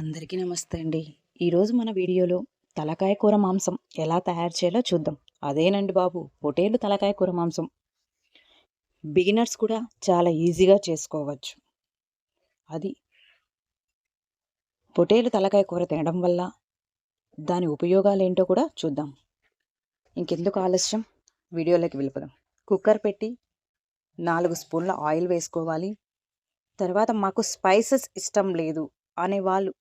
అందరికీ నమస్తే అండి. ఈరోజు మన వీడియోలో తలకాయ కూర మాంసం ఎలా తయారు చేయాలో చూద్దాం. అదేనండి బాబు పొటేలు తలకాయ కూర మాంసం. బిగినర్స్ కూడా చాలా ఈజీగా చేసుకోవచ్చు. అది పొటేలు తలకాయ కూర తినడం వల్ల దాని ఉపయోగాలు ఏంటో కూడా చూద్దాం. ఇంకెందుకు ఆలస్యం? వీడియోలోకి వెళ్ళిపోదాం. కుక్కర్ పెట్టి నాలుగు స్పూన్ల ఆయిల్ వేసుకోవాలి. తర్వాత మాకు స్పైసెస్ ఇష్టం లేదు అనే వాళ్ళు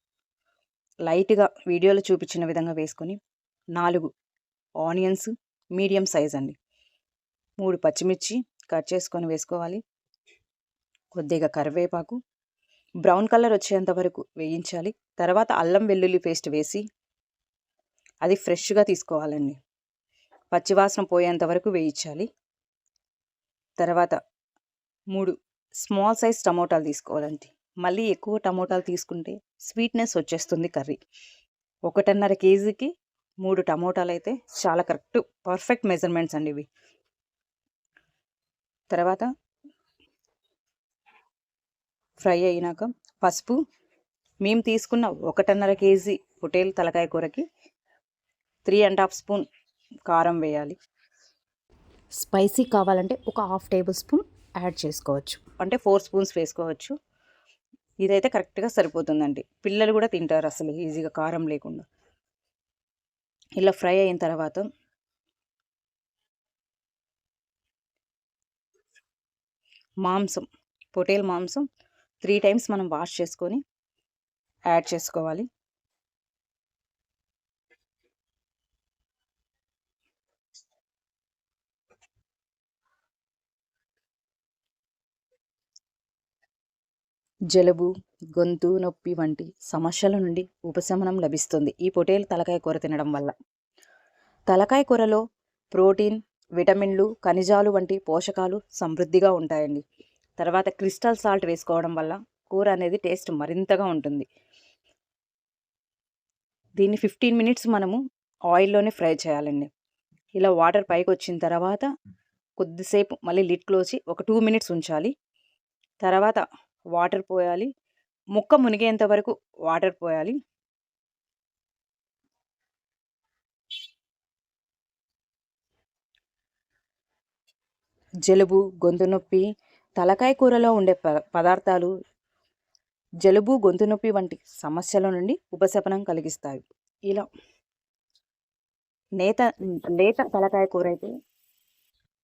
లైట్గా వీడియోలో చూపించిన విధంగా వేసుకొని నాలుగు ఆనియన్స్ మీడియం సైజ్ అండి. మూడు పచ్చిమిర్చి కట్ చేసుకొని వేసుకోవాలి. కొద్దిగా కరివేపాకు. బ్రౌన్ కలర్ వచ్చేంత వరకు వేయించాలి. తర్వాత అల్లం వెల్లుల్లి పేస్ట్ వేసి అది ఫ్రెష్గా తీసుకోవాలండి. పచ్చివాసన పోయేంత వరకు వేయించాలి. తర్వాత మూడు స్మాల్ సైజ్ టమోటాలు తీసుకోవాలండి. మళ్ళీ ఎక్కువ టమోటాలు తీసుకుంటే స్వీట్నెస్ వచ్చేస్తుంది కర్రీ. ఒకటిన్నర కేజీకి మూడు టమోటాలు అయితే చాలా కరెక్ట్ పర్ఫెక్ట్ మెజర్మెంట్స్ అండి ఇవి. తర్వాత ఫ్రై అయినాక పసుపు మేము తీసుకున్న ఒకటిన్నర కేజీ పొటేల్ తలకాయ కూరకి త్రీ అండ్ హాఫ్ స్పూన్ కారం వేయాలి. స్పైసీ కావాలంటే ఒక హాఫ్ టేబుల్ స్పూన్ యాడ్ చేసుకోవచ్చు. అంటే ఫోర్ స్పూన్స్ వేసుకోవచ్చు. ఇదైతే కరెక్ట్గా సరిపోతుందండి. పిల్లలు కూడా తింటారు అసలు ఈజీగా కారం లేకుండా. ఇలా ఫ్రై అయిన తర్వాత మాంసం పొటేల్ మాంసం త్రీ టైమ్స్ మనం వాష్ చేసుకొని యాడ్ చేసుకోవాలి. జలుబు గొంతు నొప్పి వంటి సమస్యల నుండి ఉపశమనం లభిస్తుంది. ఈ పొటేలు తలకాయ కూర తినడం వల్ల. తలకాయ కూరలో ప్రోటీన్ విటమిన్లు ఖనిజాలు వంటి పోషకాలు సమృద్ధిగా ఉంటాయండి. తర్వాత క్రిస్టల్ సాల్ట్ వేసుకోవడం వల్ల కూర అనేది టేస్ట్ మరింతగా ఉంటుంది. దీన్ని ఫిఫ్టీన్ మినిట్స్ మనము ఆయిల్లోనే ఫ్రై చేయాలండి. ఇలా వాటర్ పైకి వచ్చిన తర్వాత కొద్దిసేపు మళ్ళీ లిట్ క్లోజ్ ఒక టూ మినిట్స్ ఉంచాలి. తర్వాత వాటర్ పోయాలి. ముక్క మునిగేంత వరకు వాటర్ పోయాలి. జలుబు గొంతు నొప్పి తలకాయ కూరలో ఉండే ప పదార్థాలు జలుబు గొంతు నొప్పి వంటి సమస్యల నుండి ఉపశమనం కలిగిస్తాయి. ఇలా నేత లేత తలకాయ కూర అయితే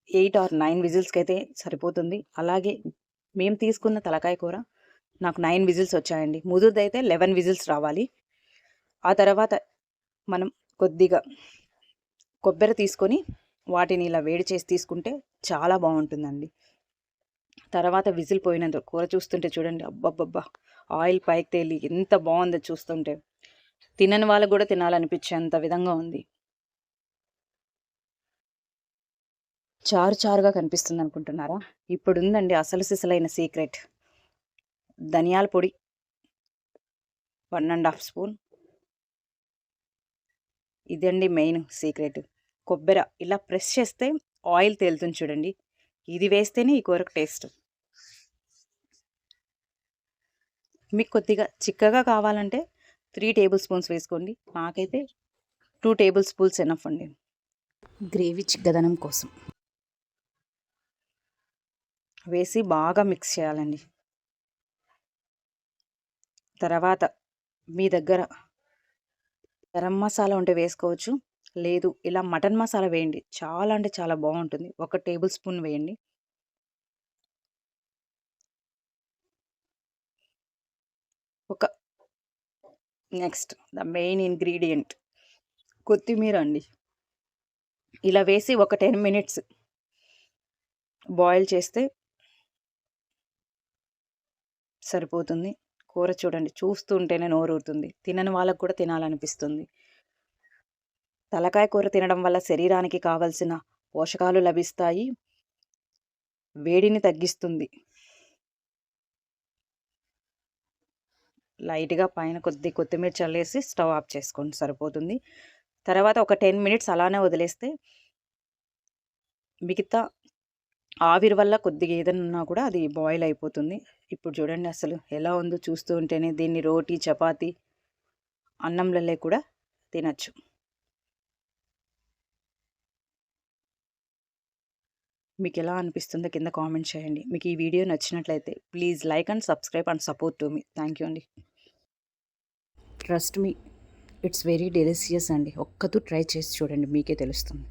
ఎయిట్ ఆర్ నైన్ విజిల్స్కి అయితే సరిపోతుంది. అలాగే మేము తీసుకున్న తలకాయ కూర నాకు నైన్ విజిల్స్ వచ్చాయండి. ముదురుదైతే లెవెన్ విజిల్స్ రావాలి. ఆ తర్వాత మనం కొద్దిగా కొబ్బరి తీసుకొని వాటిని ఇలా వేడి చేసి తీసుకుంటే చాలా బాగుంటుందండి. తర్వాత విజిల్ పోయినంత కూర చూస్తుంటే చూడండి అబ్బబ్బబ్బా! ఆయిల్ పైకి తేలి ఎంత బాగుందో చూస్తుంటే. తినని వాళ్ళకు కూడా తినాలనిపించేంత విధంగా ఉంది. చారు చారుగా కనిపిస్తుంది అనుకుంటున్నారా ఇప్పుడు ఉందండి అసలు సిసలైన సీక్రెట్. ధనియాల పొడి. One and half spoon. ఇదండి మెయిన్ సీక్రెట్. కొబ్బరి ఇలా ప్రెస్ చేస్తే ఆయిల్ తేలుతుంది చూడండి. ఇది వేస్తేనే ఈ కూరకు టేస్ట్. మీకు కొద్దిగా చిక్కగా కావాలంటే త్రీ టేబుల్ స్పూన్స్ వేసుకోండి. నాకైతే టూ టేబుల్ స్పూన్స్ ఎనఫ్ అండి. గ్రేవీ చిక్కదనం కోసం. వేసి బాగా మిక్స్ చేయాలండి. తర్వాత మీ దగ్గర గరం మసాలా ఉంటే వేసుకోవచ్చు. లేదు ఇలా మటన్ మసాలా వేయండి. చాలా అంటే చాలా బాగుంటుంది. ఒక టేబుల్ స్పూన్ వేయండి. ఒక నెక్స్ట్ ద మెయిన్ ఇంగ్రీడియంట్ కొత్తిమీర అండి. ఇలా వేసి ఒక టెన్ మినిట్స్ బాయిల్ చేస్తే సరిపోతుంది. కూర చూడండి చూస్తుంటేనే నోరూరుతుంది. తినని వాళ్ళకు కూడా తినాలనిపిస్తుంది. తలకాయ కూర తినడం వల్ల శరీరానికి కావలసిన పోషకాలు లభిస్తాయి. వేడిని తగ్గిస్తుంది. లైట్గా పైన కొద్ది కొత్తిమీర చల్లేసి స్టవ్ ఆఫ్ చేసుకోండి సరిపోతుంది. తర్వాత ఒక టెన్ మినిట్స్ అలానే వదిలేస్తే మిగతా ఆవిరి వల్ల కొద్దిగా ఏదన్నా కూడా అది బాయిల్ అయిపోతుంది. ఇప్పుడు చూడండి అసలు ఎలా ఉందో చూస్తూ ఉంటేనే దీన్ని రోటీ చపాతి అన్నంలలో కూడా తినచ్చు. మీకు ఎలా అనిపిస్తుందో కింద కామెంట్ చేయండి. మీకు ఈ వీడియో నచ్చినట్లయితే please like and subscribe and support to me. Thank you అండి. Trust me. It's very delicious అండి. ఒక్కతూ ట్రై చేసి చూడండి. మీకే తెలుస్తుంది.